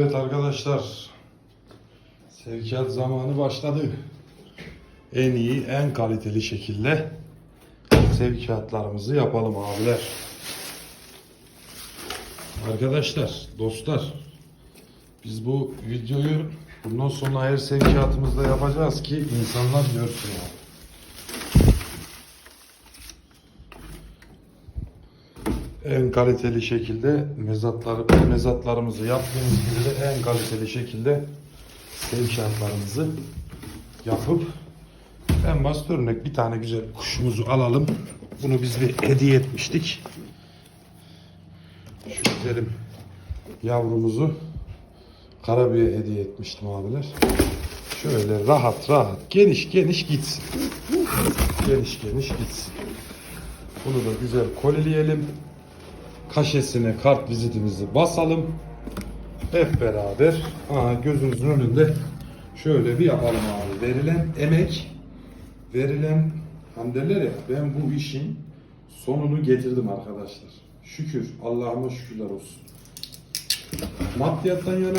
Evet arkadaşlar. Sevkiyat zamanı başladı. En iyi, en kaliteli şekilde sevkiyatlarımızı yapalım abiler. Arkadaşlar, dostlar. Biz bu videoyu bundan sonra her sevkiyatımızda yapacağız ki insanlar görsün. yani. En kaliteli şekilde mezatları, mezatlarımızı yaptığımız gibi de en kaliteli şekilde sevkiyatlarımızı yapıp en basit örnek bir tane güzel kuşumuzu alalım. Bunu biz bir hediye etmiştik. Şu güzelim yavrumuzu Karabüye hediye etmiştim abiler. Şöyle rahat rahat geniş geniş gitsin. Geniş geniş gitsin. Bunu da güzel kolileyelim kaşesine kart vizitimizi basalım. Hep beraber aha, gözünüzün önünde şöyle bir yapalım abi. Verilen emek, verilen hani derler ya ben bu işin sonunu getirdim arkadaşlar. Şükür Allah'ıma şükürler olsun. Maddiyattan yana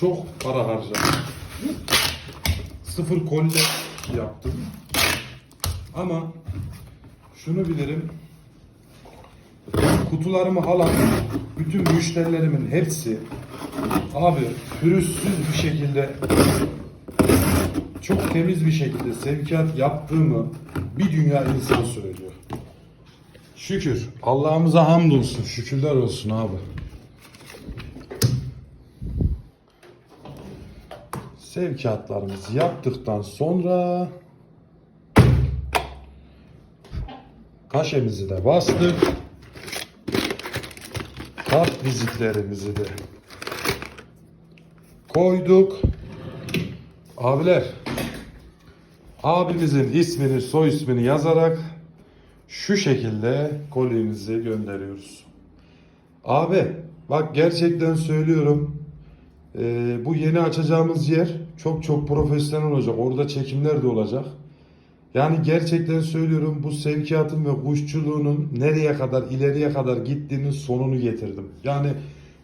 çok para harcadım. Sıfır kolye yaptım. Ama şunu bilirim kutularımı alan bütün müşterilerimin hepsi abi pürüzsüz bir şekilde çok temiz bir şekilde sevkiyat yaptığımı bir dünya insan söylüyor. Şükür. Allah'ımıza hamdolsun. Şükürler olsun abi. Sevkiyatlarımızı yaptıktan sonra kaşemizi de bastık kart vizitlerimizi de koyduk. Abiler, abimizin ismini, soy ismini yazarak şu şekilde kolyemizi gönderiyoruz. Abi, bak gerçekten söylüyorum. Ee, bu yeni açacağımız yer çok çok profesyonel olacak. Orada çekimler de olacak. Yani gerçekten söylüyorum bu sevkiyatın ve kuşçuluğunun nereye kadar ileriye kadar gittiğinin sonunu getirdim. Yani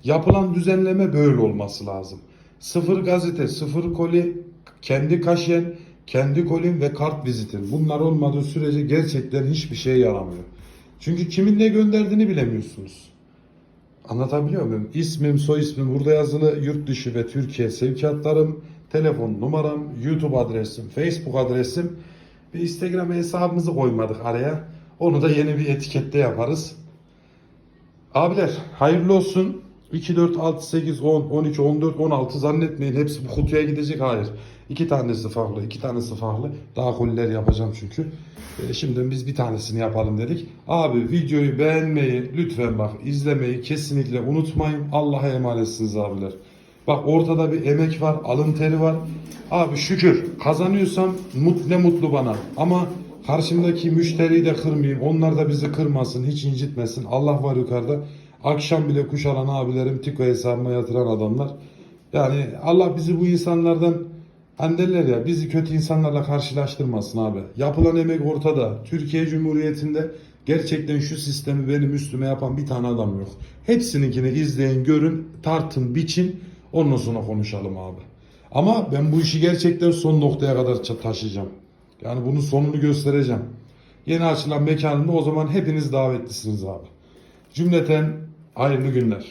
yapılan düzenleme böyle olması lazım. Sıfır gazete, sıfır koli, kendi kaşen, kendi kolin ve kart vizitin. Bunlar olmadığı sürece gerçekten hiçbir şeye yaramıyor. Çünkü kimin ne gönderdiğini bilemiyorsunuz. Anlatabiliyor muyum? İsmim, soy ismim burada yazılı. Yurt dışı ve Türkiye sevkiyatlarım, telefon numaram, YouTube adresim, Facebook adresim ve Instagram hesabımızı koymadık araya. Onu da yeni bir etikette yaparız. Abiler hayırlı olsun. 2, 4, 6, 8, 10, 12, 14, 16 zannetmeyin. Hepsi bu kutuya gidecek. Hayır. İki tanesi farklı, iki tanesi farklı. Daha koliler yapacağım çünkü. E, şimdi biz bir tanesini yapalım dedik. Abi videoyu beğenmeyi, lütfen bak izlemeyi kesinlikle unutmayın. Allah'a emanetsiniz abiler. Bak ortada bir emek var, alın teri var. Abi şükür kazanıyorsam mut, ne mutlu bana. Ama karşımdaki müşteriyi de kırmayayım. Onlar da bizi kırmasın, hiç incitmesin. Allah var yukarıda. Akşam bile kuş alan abilerim, Tiko hesabıma yatıran adamlar. Yani Allah bizi bu insanlardan hani ya bizi kötü insanlarla karşılaştırmasın abi. Yapılan emek ortada. Türkiye Cumhuriyeti'nde gerçekten şu sistemi benim üstüme yapan bir tane adam yok. Hepsininkini izleyin, görün, tartın, biçin. Ondan sonra konuşalım abi. Ama ben bu işi gerçekten son noktaya kadar taşıyacağım. Yani bunun sonunu göstereceğim. Yeni açılan mekanında o zaman hepiniz davetlisiniz abi. Cümleten hayırlı günler.